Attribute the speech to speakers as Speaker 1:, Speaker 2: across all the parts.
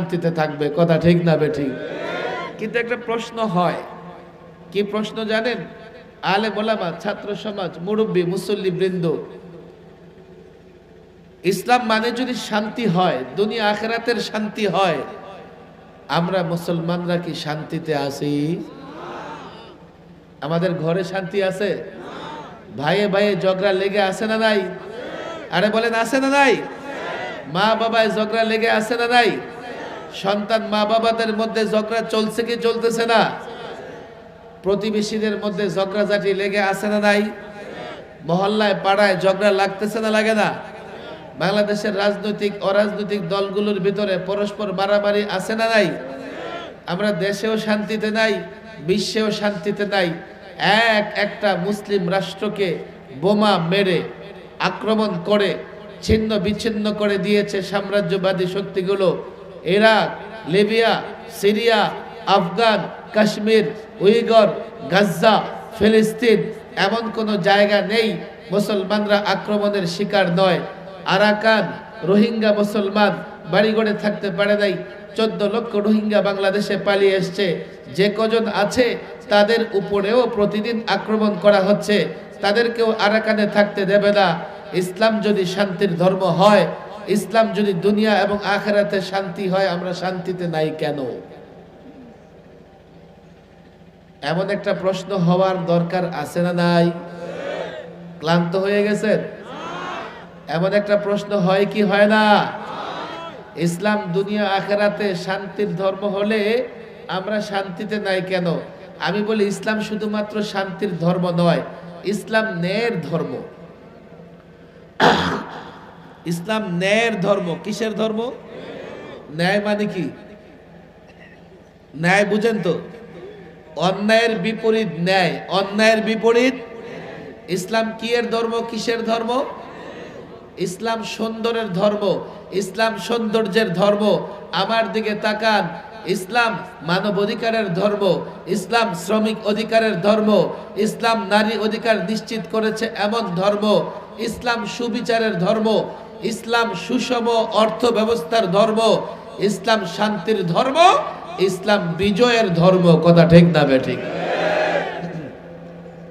Speaker 1: শান্তিতে থাকবে, কথা ঠিক না বে ঠিক কিন্তু একটা প্রশ্ন হয়, কি প্রশ্ন জানেন? আলে মোলামা, ছাত্র সমাজ, মুরব্বী, মুসল্লি, বৃন্দ। ইসলাম মানে যদি শান্তি হয়, দুনিয়া আখেরাতের শান্তি হয়, আমরা মুসলমানরা কি শান্তিতে আছি? আমাদের ঘরে শান্তি আছে? ভাইয়ে ভাইয়ে ঝগড়া লেগে আছে না নাই? আরে বলেন, আছে না নাই? মা বাবায় ঝগড়া লেগে আছে না নাই? সন্তান মা বাবাদের মধ্যে ঝগড়া চলছে কি চলতেছে না? প্রতিবেশীদের মধ্যে ঝগড়া ঝগড়াঝাটি লেগে আছে না নাই? মহল্লায়, পাড়ায় ঝগড়া লাগতেছে না, লাগে না? বাংলাদেশের রাজনৈতিক, অরাজনৈতিক দলগুলোর ভিতরে পরস্পর বাড়াবাড়ি আছে না নাই? আমরা দেশেও শান্তিতে নাই, বিশ্বেও শান্তিতে নাই। এক একটা মুসলিম রাষ্ট্রকে বোমা মেরে, আক্রমণ করে, ছিন্ন বিচ্ছিন্ন করে দিয়েছে সাম্রাজ্যবাদী শক্তিগুলো। Iraq, Libya, Syria, Afghan, Kashmir Uyghur Gaza, ফিলিস্তিন এমন কোনো জায়গা নেই মুসলমানরা আক্রমণের শিকার নয়। আরাকান রোহিঙ্গা মুসলমান বাড়িঘরে থাকতে পারে নাই। চোদ্দ লক্ষ রোহিঙ্গা বাংলাদেশে পালিয়ে এসছে। যে কজন আছে তাদের উপরেও প্রতিদিন আক্রমণ করা হচ্ছে। তাদেরকেও আরাকানে থাকতে দেবে না। ইসলাম যদি শান্তির ধর্ম হয় ইসলাম যদি দুনিয়া এবং আখেরাতে শান্তি হয়, আমরা শান্তিতে নাই কেন? এমন একটা প্রশ্ন হওয়ার দরকার আছে না নাই? ক্লান্ত হয়ে গেছেন? এমন একটা প্রশ্ন হয় কি হয় না? ইসলাম দুনিয়া আখেরাতে শান্তির ধর্ম হলে আমরা শান্তিতে নাই কেন? আমি বলি, ইসলাম শুধুমাত্র শান্তির ধর্ম নয়, ইসলাম ন্যায়ের ধর্ম। ইসলাম ন্যায়ের ধর্ম, কিসের ধর্ম? ন্যায় মানে কি? ন্যায় বুঝেন তো। অন্যায়ের বিপরীত ন্যায়, অন্যায়ের বিপরীত ইসলাম কি এর ধর্ম, কিসের ধর্ম? ইসলাম সুন্দরের ধর্ম, ইসলাম সৌন্দর্যের ধর্ম। আমার দিকে তাকান, ইসলাম মানব অধিকারের ধর্ম, ইসলাম শ্রমিক অধিকারের ধর্ম, ইসলাম নারী অধিকার নিশ্চিত করেছে এমন ধর্ম, ইসলাম সুবিচারের ধর্ম ইসলাম সুষম অর্থ ব্যবস্থার ধর্ম, ইসলাম শান্তির ধর্ম, ইসলাম বিজয়ের ধর্ম, কথা ঠিক না ঠিক?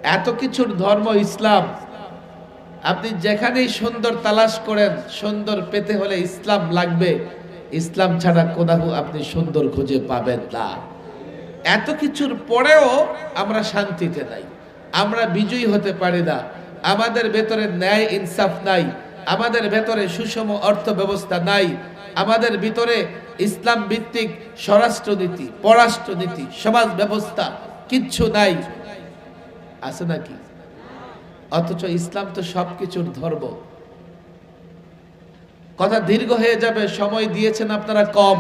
Speaker 1: এত কিছুর ধর্ম ইসলাম। আপনি যেখানেই সুন্দর তালাশ করেন, সুন্দর পেতে হলে ইসলাম লাগবে। ইসলাম ছাড়া কোথাও আপনি সুন্দর খুঁজে পাবেন না। এত কিছুর পরেও আমরা শান্তিতে নাই। আমরা বিজয়ী হতে পারি না। আমাদের ভেতরে ন্যায় ইনসাফ নাই। আমাদের ভেতরে সুষম অর্থ ব্যবস্থা নাই। আমাদের ভিতরে ইসলাম ভিত্তিক স্বরাষ্ট্রনীতি, পররাষ্ট্রনীতি, সমাজ ব্যবস্থা কিচ্ছু নাই। আছে নাকি? অথচ ইসলাম তো সবকিছুর ধর্ম। কথা দীর্ঘ হয়ে যাবে, সময় দিয়েছেন আপনারা কম।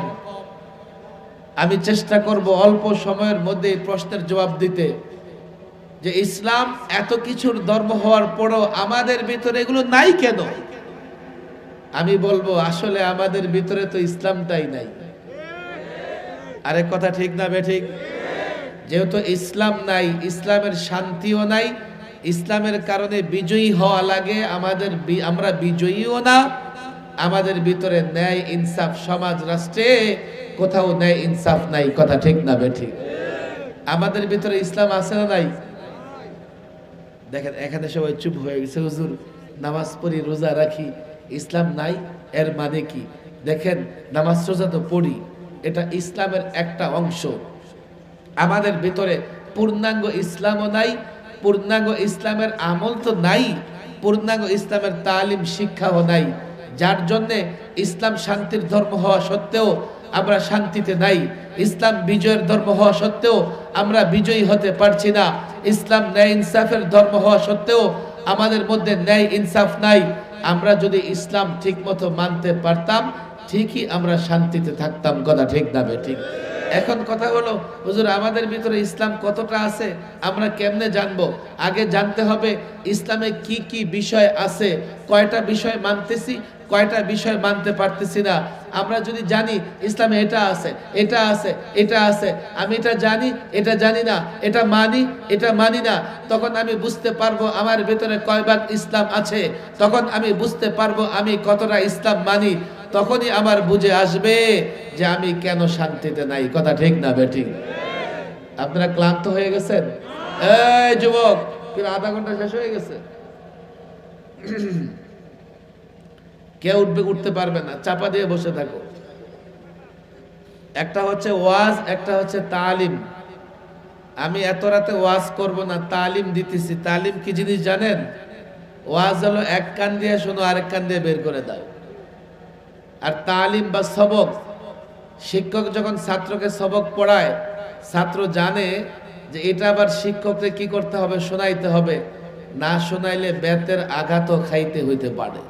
Speaker 1: আমি চেষ্টা করব অল্প সময়ের মধ্যে প্রশ্নের জবাব দিতে। যে ইসলাম এত কিছুর ধর্ম হওয়ার পরও আমাদের ভিতরে এগুলো নাই কেন? আমি বলব, আসলে আমাদের ভিতরে তো ইসলামটাই নাই। আরে কথা ঠিক না বে ঠিক? যেহেতু ইসলাম নাই, ইসলামের শান্তিও নাই, ইসলামের কারণে বিজয়ী হওয়া লাগে, আমাদের আমরা বিজয়ীও না, আমাদের ভিতরে ন্যায় ইনসাফ সমাজ রাষ্ট্রে কোথাও ন্যায় ইনসাফ নাই, কথা ঠিক না বে ঠিক? আমাদের ভিতরে ইসলাম আছে না নাই? দেখেন, এখানে সবাই চুপ হয়ে গেছে, হুজুর, নামাজ পড়ি, রোজা রাখি। ইসলাম নাই, এর মানে কি? দেখেন, নামাজ রোজা তো পড়ি, এটা ইসলামের একটা অংশ। আমাদের ভিতরে পূর্ণাঙ্গ ইসলামও নাই, পূর্ণাঙ্গ ইসলামের আমল তো নাই, পূর্ণাঙ্গ ইসলামের তালিম, শিক্ষাও নাই। যার জন্যে ইসলাম শান্তির ধর্ম হওয়া সত্ত্বেও আমরা শান্তিতে নাই। ইসলাম বিজয়ের ধর্ম হওয়া সত্ত্বেও আমরা বিজয়ী হতে পারছি না। ইসলাম ন্যায় ইনসাফের ধর্ম হওয়া সত্ত্বেও আমাদের মধ্যে ন্যায় ইনসাফ নাই। আমরা যদি ইসলাম ঠিক মতো মানতে পারতাম, ঠিকই আমরা শান্তিতে থাকতাম। কথা ঠিক দাবে ঠিক। এখন কথা হলো, হুজুর, আমাদের ভিতরে ইসলাম কতটা আছে? আমরা কেমনে জানব? আগে জানতে হবে, ইসলামে কি কি বিষয় আছে? কয়টা বিষয় মানতেছি? কয়টা বিষয় মানতে পারতেছি না। আমরা যদি জানি, ইসলামে এটা আছে এটা আছে এটা আছে, আমি এটা জানি এটা জানি না, এটা মানি এটা মানি না, তখন আমি বুঝতে পারব আমার ভেতরে কয় ভাগ ইসলাম আছে, তখন আমি বুঝতে পারব আমি কতটা ইসলাম মানি, তখনই আমার বুঝে আসবে যে আমি কেন শান্তিতে নাই। কথা ঠিক না বেঠিক? আপনারা ক্লান্ত হয়ে গেছেন? এই যুবক আধা ঘণ্টা শেষ হয়ে গেছে। কে উঠবে, উঠতে পারবে না। চাপা দিয়ে বসে থাকো। একটা হচ্ছে ওয়াজ, একটা হচ্ছে তালিম। আমি এত রাতে ওয়াজ করব না, তালিম দিতেছি। তালিম কি জিনিস জানেন? ওয়াজ হলো এক কান দিয়ে শোনো, আরেক কান দিয়ে বের করে দাও। আর তালিম বা সবক, শিক্ষক যখন ছাত্রকে সবক পড়ায়, ছাত্র জানে যে এটা আবার শিক্ষককে কি করতে হবে, শোনাইতে হবে। না শোনাইলে বেতের আঘাতও খাইতে হইতে পারে।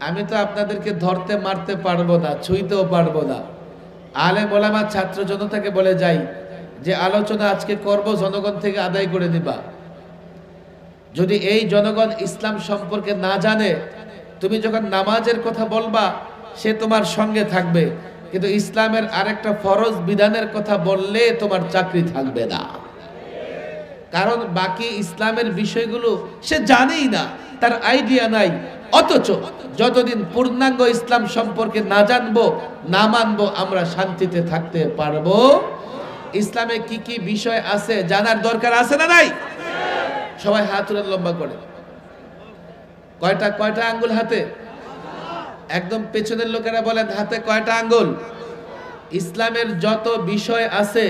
Speaker 1: আমি তো আপনাদেরকে ধরতে মারতে পারব না, ছুঁইতেও পারব না। আলে মোলামা ছাত্র জনতাকে বলে যাই যে, আলোচনা আজকে করব, জনগণ থেকে আদায় করে নিবা। যদি এই জনগণ ইসলাম সম্পর্কে না জানে, তুমি যখন নামাজের কথা বলবা, সে তোমার সঙ্গে থাকবে। কিন্তু ইসলামের আরেকটা ফরজ বিধানের কথা বললে তোমার চাকরি থাকবে না। কারণ বাকি ইসলামের বিষয়গুলো সে জানেই না, তার আইডিয়া নাই। অথচ যতদিন পূর্ণাঙ্গ ইসলাম সম্পর্কে না জানব, না মানবো, আমরা শান্তিতে থাকতে পারব। ইসলামে কি কি বিষয় আছে জানার দরকার আছে না নাই? সবাই হাত তুলে লম্বা করে। কয়টা কয়টা আঙ্গুল হাতে? একদম পেছনের লোকেরা বলেন, হাতে কয়টা আঙ্গুল? ইসলামের যত বিষয় আছে,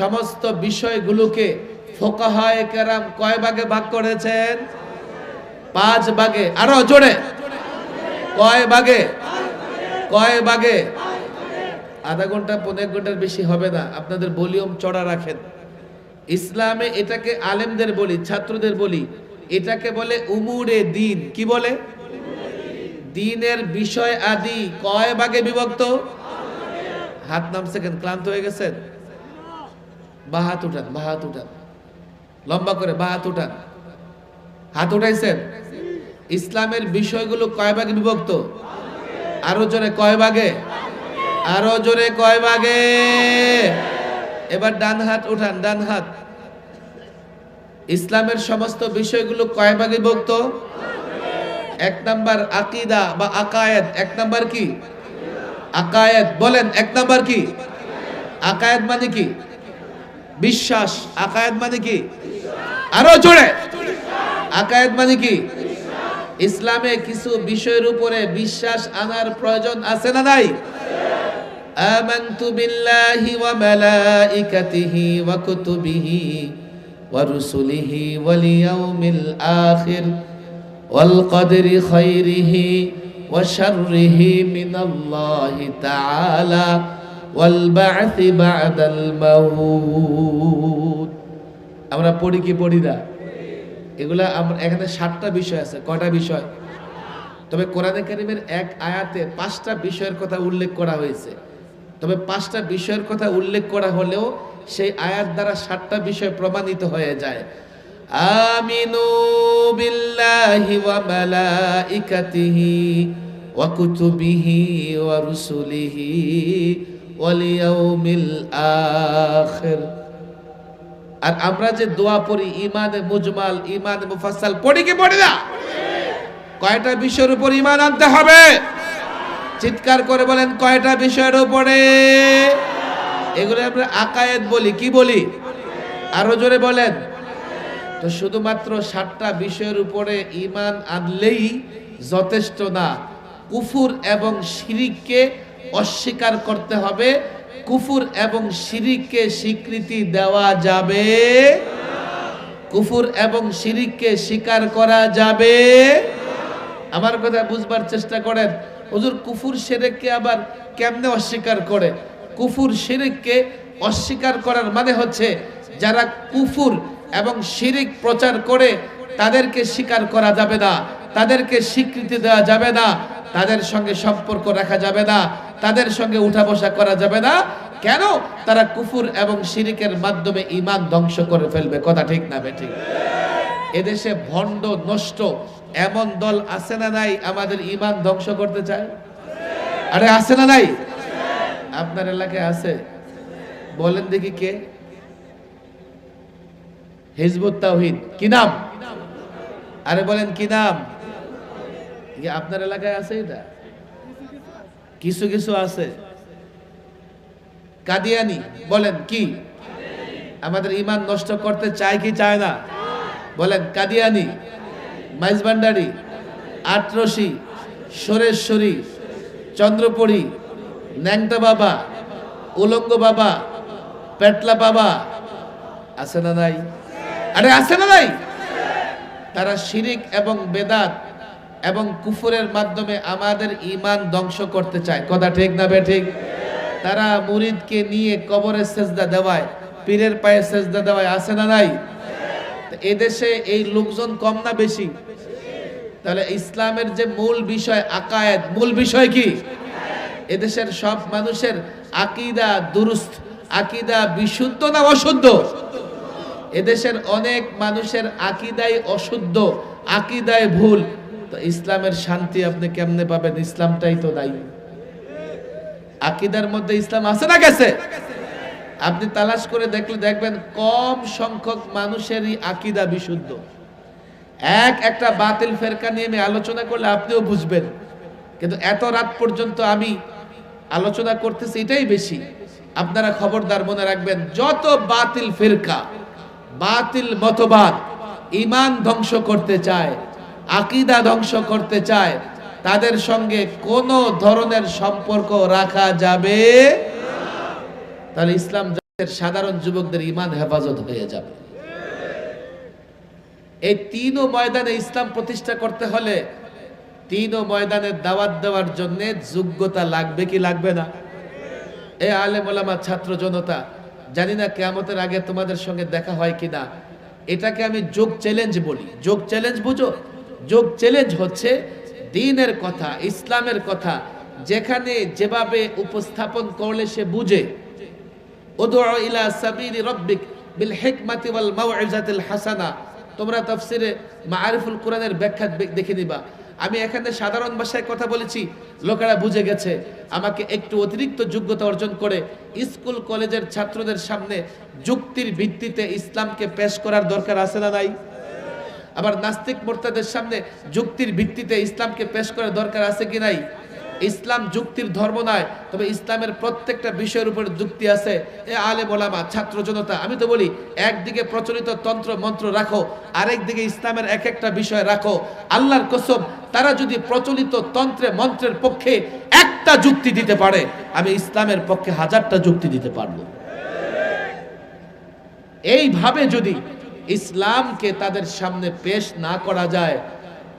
Speaker 1: সমস্ত বিষয়গুলোকে ফোকাহায় কেরাম কয় ভাগে ভাগ করেছেন? পাঁচ ভাগে। আরও জোরে। কয় ভাগে? কয় ভাগে? আধা ঘণ্টা, পনেরো ঘণ্টার বেশি হবে না। আপনাদের ভলিউম চড়া রাখেন। ইসলামে এটাকে আলেমদের বলি, ছাত্রদের বলি। এটাকে বলে উমুরে দিন। কি বলে? দিনের বিষয় আদি কয় ভাগে বিভক্ত? হাত নামছে কেন ক্লান্ত হয়ে গেছেন? বা হাত উঠান বা হাত উঠান। লম্বা করে বা হাত উঠান। হাত উঠাইছেন? ইসলামের বিষয়গুলো কয় ভাগে বিভক্ত? আরও জোরে কয় ভাগে? আরও জোরে কয় ভাগে? এবার ডান হাত উঠান, ডান হাত। ইসলামের সমস্ত বিষয়গুলো কয় ভাগে বিভক্ত? এক নাম্বার আকিদা বা আকায়েদ, এক নাম্বার কি? আকায়েদ, বলেন, এক নাম্বার কি? আকায়েদ মানে কি? বিশ্বাস আকায়েদ মানে কি আরো জোরে আকায়েদ মানে কি ইসলামে কিছু বিষয়ের উপরে বিশ্বাস আনার প্রয়োজন আছে না নাই آمنت بالله وملائكته وكتبه ورسله واليوم الآخر والقدر خيره وشره من الله تعالى والبعث بعد الموت আমরা পড়ি কি পড়ি না এগুলা আমরা এখানে সাতটা বিষয় আছে কয়টা বিষয় তবে কোরআনে কারিমের এক আয়াতে পাঁচটা বিষয়ের কথা উল্লেখ করা হয়েছে তবে পাঁচটা বিষয়ের কথা উল্লেখ করা হলেও সেই আয়াত দ্বারা সাতটা বিষয় প্রমাণিত হয়ে যায় আমিনু বিল্লাহি ওয়া মালাইকাতিহি ওয়া কুতুবিহি ওয়া রুসুলিহি আর আমরা যে দোয়া পড়ি ইমানে মুজমাল ইমানে মুফাসসাল, পড়ি কি পড়ি না? কয়টা বিষয়ের উপর ইমান আনতে হবে? চিৎকার করে বলেন, কয়টা বিষয়ের উপরে? এগুলো আমরা আকায়েত বলি, কি বলি? আরও জোরে বলেন। তো শুধুমাত্র সাতটা বিষয়ের উপরে ইমান আনলেই যথেষ্ট না। কুফুর এবং শিরিককে অস্বীকার করতে হবে। কুফুর এবং শিরিককে স্বীকৃতি দেওয়া যাবে। কুফুর এবং শিরিককে স্বীকার করা যাবে। আমার কথা বুঝবার চেষ্টা করেন। হুজুর, কুফুর শিরিককে আবার কেমনে অস্বীকার করে? কুফুর শিরিককে অস্বীকার করার মানে হচ্ছে, যারা কুফুর এবং শিরিক প্রচার করে, তাদেরকে স্বীকার করা যাবে না, তাদেরকে স্বীকৃতি দেওয়া যাবে না, তাদের সঙ্গে সম্পর্ক রাখা যাবে না। তাদের সঙ্গে উঠা বসা করা যাবে না। কেন? তারা কুফুর এবং শিরিকের মাধ্যমে ইমান ধ্বংস করে ফেলবে। কথা ঠিক না ঠিক এদেশে ভণ্ড, নষ্ট, এমন দল আছে না নাই আমাদের ইমান ধ্বংস করতে চায়? আরে আছে না নাই? আপনার এলাকায় আছে? বলেন দেখি কে? হিজবুত তাওহিদ। কি নাম? আরে বলেন কি নাম? আপনার এলাকায় আছে এটা? কিছু কিছু আছে। কাদিয়ানি বলেন কি? আমাদের ইমান নষ্ট করতে চায় কি চায় না? বলেন কাদিয়ানি, মাইজবান্ডারি, আটরসি, সরেশ্বরী, চন্দ্রপুরী ন্যাংটা বাবা, উলঙ্গ বাবা, পেটলা বাবা, আছে না নাই? আরে আছে না নাই? তারা শিরিক এবং বেদাত এবং কুফুরের মাধ্যমে আমাদের ইমান ধ্বংস করতে চায়। কথা ঠিক না বে ঠিক? তারা মুরিদকে নিয়ে কবরের সেজদা দেওয়ায়, পীরের পায়ে সেজদা দেওয়ায় আছে না নাই? এদেশে এই লোকজন কম না বেশি? তাহলে ইসলামের যে মূল বিষয় আকায়েদ, মূল বিষয় কি? এদেশের সব মানুষের আকিদা দুরুস্ত, আকিদা বিশুদ্ধ না অশুদ্ধ? এদেশের অনেক মানুষের আকিদাই অশুদ্ধ আকিদায় ভুল তো ইসলামের শান্তি আপনি কেমনে পাবেন? ইসলামটাই তো নাই আকিদার মধ্যে ইসলাম আছে না গেছে? আপনি তালাশ করে দেখলে দেখবেন কম সংখ্যক মানুষেরই আকিদা বিশুদ্ধ। এক একটা বাতিল ফেরকা নিয়ে আমি আলোচনা করলে আপনিও বুঝবেন। কিন্তু এত রাত পর্যন্ত আমি আলোচনা করতেছি এটাই বেশি। আপনারা খবরদার মনে রাখবেন, যত বাতিল ফেরকা, বাতিল মতবাদ ইমান ধ্বংস করতে চায় আকিদা ধ্বংস করতে চায়, তাদের সঙ্গে কোনো ধরনের সম্পর্ক রাখা যাবে তাহলে ইসলাম সাধারণ যুবকদের ইমান হেফাজত হয়ে যাবে। এই তিনও ময়দানে ইসলাম প্রতিষ্ঠা করতে হলে তিনও ময়দানে দাওয়াত দেওয়ার জন্য যোগ্যতা লাগবে কি লাগবে না? এ আলেম ওলামা, ছাত্র জনতা, জানি না কেয়ামতের আগে তোমাদের সঙ্গে দেখা হয় কিনা। এটাকে আমি যোগ চ্যালেঞ্জ বলি। যোগ চ্যালেঞ্জ বুঝো? যোগ চ্যালেঞ্জ হচ্ছে দিনের কথা, ইসলামের কথা, যেখানে যেভাবে উপস্থাপন করলে সে বুঝে। ইলা হাসানা। তোমরা ব্যাখ্যা দেখে নিবা। আমি এখানে সাধারণ ভাষায় কথা বলেছি, লোকেরা বুঝে গেছে। আমাকে একটু অতিরিক্ত যোগ্যতা অর্জন করে স্কুল, কলেজের ছাত্রদের সামনে যুক্তির ভিত্তিতে ইসলামকে পেশ করার দরকার আছে না নাই? আবার নাস্তিক মোর্তাদের সামনে যুক্তির ভিত্তিতে ইসলামকে পেশ করার দরকার আছে কি নাই? ইসলাম যুক্তির ধর্ম নয়, তবে ইসলামের প্রত্যেকটা বিষয়ের উপর যুক্তি আছে। এ আলে মোলামা ছাত্র জনতা, আমি তো বলি, একদিকে প্রচলিত তন্ত্র মন্ত্র রাখো আরেক দিকে ইসলামের এক একটা বিষয় রাখো। আল্লাহর কসম, তারা যদি প্রচলিত তন্ত্রে মন্ত্রের পক্ষে একটা যুক্তি দিতে পারে, আমি ইসলামের পক্ষে হাজারটা যুক্তি দিতে পারব। এইভাবে যদি ইসলামকে তাদের সামনে পেশ না করা যায়,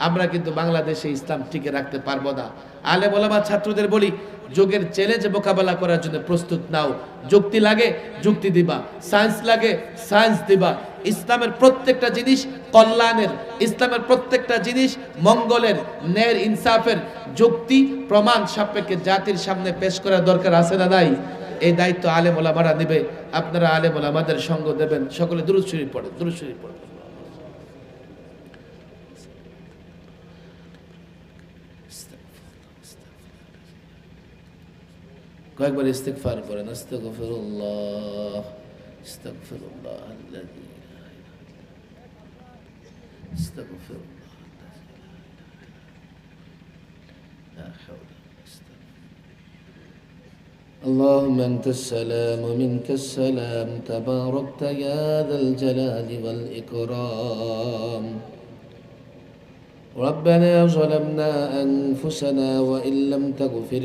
Speaker 1: আমরা কিন্তু বাংলাদেশে ইসলাম টিকে রাখতে পারব না। আলে বলামা ছাত্রদের বলি, যোগের চ্যালেঞ্জ মোকাবেলা করার জন্য প্রস্তুত নাও। যুক্তি লাগে, যুক্তি দিবা। সায়েন্স লাগে সায়েন্স দিবা। ইসলামের প্রত্যেকটা জিনিস কল্যাণের, ইসলামের প্রত্যেকটা জিনিস মঙ্গলের, ন্যায়ের, ইনসাফের। যুক্তি, প্রমাণ সাপেক্ষে জাতির সামনে পেশ করার দরকার আছে না নাই? এই দায়িত্ব আলেম ওলামারা নেবে আপনারা আলেম ওলামাদের সঙ্গ দেবেন সকলে দুরুদ শরীফ পড়ে দুরুদ শরীফ পড়ে কয়েকবার ইস্তেগফার করেন আস্তাগফিরুল্লাহ আস্তাগফিরুল্লাহ আল্লাযী আস্তাগফিরুল্লাহ لا حول ولا قوة اللهم أنت السلام ومنك السلام. تباركت يا ذا الجلال والإكرام. ربنا ظلمنا أنفسنا وإن لم تغفر